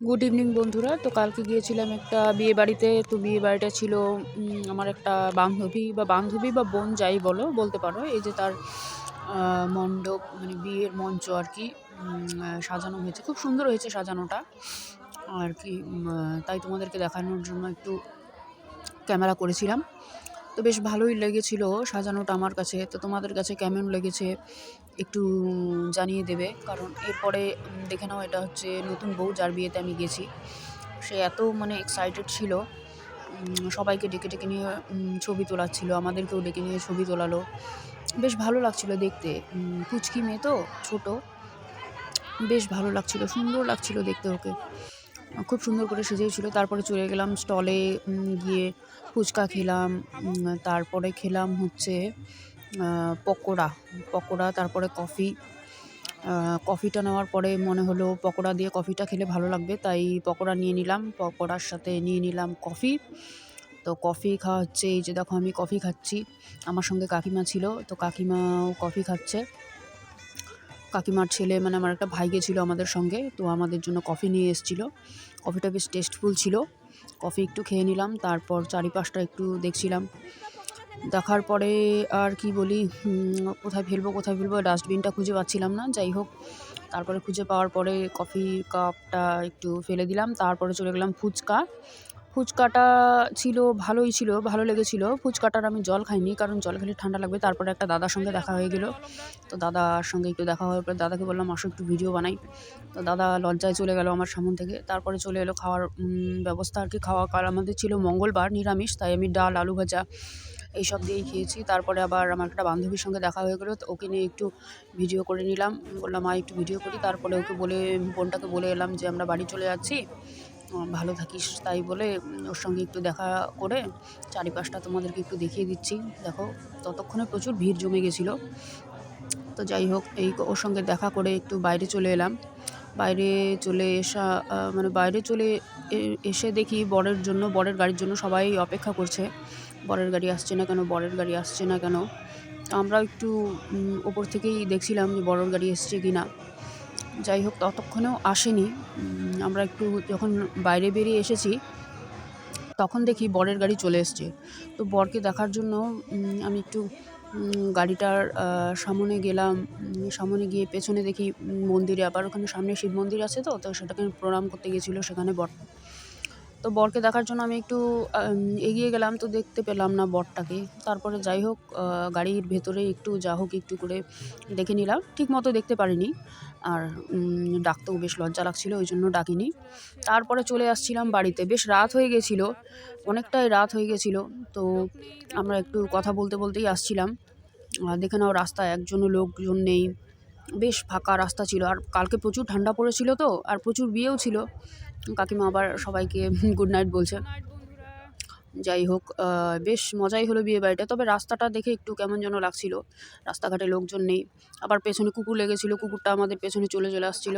Good evening বন্ধুরা। তো কালকে গিয়েছিলাম একটা বিয়ে বাড়িতে। তো বিয়ে বাড়িটা ছিল আমার একটা বান্ধবী বা বান্ধবী বা বোন যাই বলো, বলতে পারো। এই যে তার মণ্ডপ মানে বিয়ের মঞ্চ আর কি সাজানো হয়েছে। খুব সুন্দর হয়েছে সাজানোটা আর কি তাই তোমাদেরকে দেখানোর জন্য একটু ক্যামেরা করেছিলাম। তো বেশ ভালোই লেগেছিল সাজানোটা আমার কাছে। তো তোমাদের কাছে কেমন লেগেছে একটু জানিয়ে দেবে। কারণ এরপরে দেখে নাও, এটা হচ্ছে নতুন বউ যার বিয়েতে আমি গেছি। সে এত মানে এক্সাইটেড ছিল। সবাইকে ডেকে ডেকে নিয়ে ছবি তোলাচ্ছিল, আমাদেরকেও ডেকে নিয়ে ছবি তোলালো। বেশ ভালো লাগছিল দেখতে। পুচকি মেয়ে তো, ছোট। বেশ ভালো লাগছিল, সুন্দর লাগছিল দেখতে ওকে। খুব সুন্দর করে সেজেছিল। তারপরে চলে গেলাম স্টলে গিয়ে ফুচকা খেলাম তারপরে খেলাম হচ্ছে পকোড়া। পকোড়া, তারপরে কফি। কফিটা নেওয়ার পরে মনে হলো পকোড়া দিয়ে কফিটা খেলে ভালো লাগবে, তাই পকোড়া নিয়ে নিলাম। পকোড়ার সাথে নিয়ে নিলাম কফি। তো কফি খাওয়া হচ্ছে, এই যে দেখো আমি কফি খাচ্ছি। আমার সঙ্গে কাকিমা ছিল, তো কাকিমাও কফি খাচ্ছে। কাকিমার ছেলে মানে আমার একটা ভাই গেছিল আমাদের সঙ্গে, তো আমাদের জন্য কফি নিয়ে এসেছিল। কফিটা বেশ টেস্টফুল ছিল। কফি একটু খেয়ে নিলাম, তারপর চারিপাশটা একটু দেখছিলাম। দেখার পরে আর কি বলি কোথায় ফেলব কোথায় ফেলব ডাস্টবিনটা খুঁজে পাচ্ছিলাম না, যাই হোক। তারপরে খুঁজে পাওয়ার পরে কফি কাপটা একটু ফেলে দিলাম, তারপরে চলে গেলাম ফুচকা। ফুচকাটা ছিল, ভালোই ছিল, ভালো লেগেছিল। ফুচকাটার আমি জল খাইনি, কারণ জল খেলে ঠান্ডা লাগবে। তারপরে একটা দাদার সঙ্গে দেখা হয়ে গেল। তো দাদার সঙ্গে একটু দেখা হওয়ার পরে দাদাকে বললাম, আসো একটু ভিডিও বানাই। তো দাদা লজ্জায় চলে গেল আমার সামন থেকে। তারপরে চলে এলো খাওয়ার ব্যবস্থা আর কি। খাওয়া কাল আমাদের ছিল মঙ্গলবার, নিরামিষ, তাই আমি ডাল, আলু ভাজা এইসব দিয়েই খেয়েছি। তারপরে আবার আমার একটা বান্ধবীর সঙ্গে দেখা হয়ে গেলো। তো ওকে নিয়ে একটু ভিডিও করে নিলাম। বললাম মা একটু ভিডিও করি। তারপরে ওকে বলে, বোনটাকে বলে এলাম যে, আমরা বাড়ি চলে যাচ্ছি। ভালো থাকিস তাই বলে ওর সঙ্গে একটু দেখা করে চারিপাশটা তোমাদেরকে একটু দেখিয়ে দিচ্ছি। দেখো, ততক্ষণে প্রচুর ভিড় জমে গেছিল। তো যাই হোক, এই ওর সঙ্গে দেখা করে একটু বাইরে চলে এলাম। বাইরে চলে এসা মানে বাইরে চলে এসে দেখি বরের জন্য, বরের গাড়ির জন্য সবাই অপেক্ষা করছে। বরের গাড়ি আসছে না কেন, বরের গাড়ি আসছে না কেন? আমরা একটু ওপর থেকেই দেখছিলাম যে বরের গাড়ি এসছে কি না যাই হোক ততক্ষণেও আসেনি। আমরা একটু যখন বাইরে বেরিয়ে এসেছি, তখন দেখি বরের গাড়ি চলে এসছে। তো বরকে দেখার জন্য আমি একটু গাড়িটার সামনে গেলাম। সামনে গিয়ে পেছনে দেখি মন্দিরে, আবার ওখানে সামনে শিব মন্দির আছে তো তো সেটাকে প্রণাম করতে গেছিল, সেখানে বর তো বরকে দেখার জন্য আমি একটু এগিয়ে গেলাম তো দেখতে পেলাম না বরটাকে। তারপরে যাই হোক গাড়ির ভেতরে একটু, যা হোক একটু করে দেখে নিলাম। ঠিক মতো দেখতে পারিনি। আর ডাকতেও বেশ লজ্জা লাগছিল, ওই জন্য ডাকিনি। তারপরে চলে আসছিলাম বাড়িতে। বেশ রাত হয়ে গেছিল, অনেকটাই রাত হয়ে গেছিল। তো আমরা একটু কথা বলতে বলতেই আসছিলাম। আর দেখে নাও রাস্তায় একজনও লোকজন নেই। বেশ ফাঁকা রাস্তা ছিল। আর কালকে প্রচুর ঠান্ডা পড়েছিল তো, আর প্রচুর বিয়েও ছিল। কাকিমা আবার সবাইকে গুড নাইট বলছে। যাই হোক বেশ মজাই হলো বিয়ে বাড়িটা। তবে রাস্তাটা দেখে একটু কেমন যেন লাগছিল। রাস্তাঘাটে লোকজন নেই। আবার পেছনে কুকুর লেগেছিল। কুকুরটা আমাদের পেছনে চলে চলে আসছিল।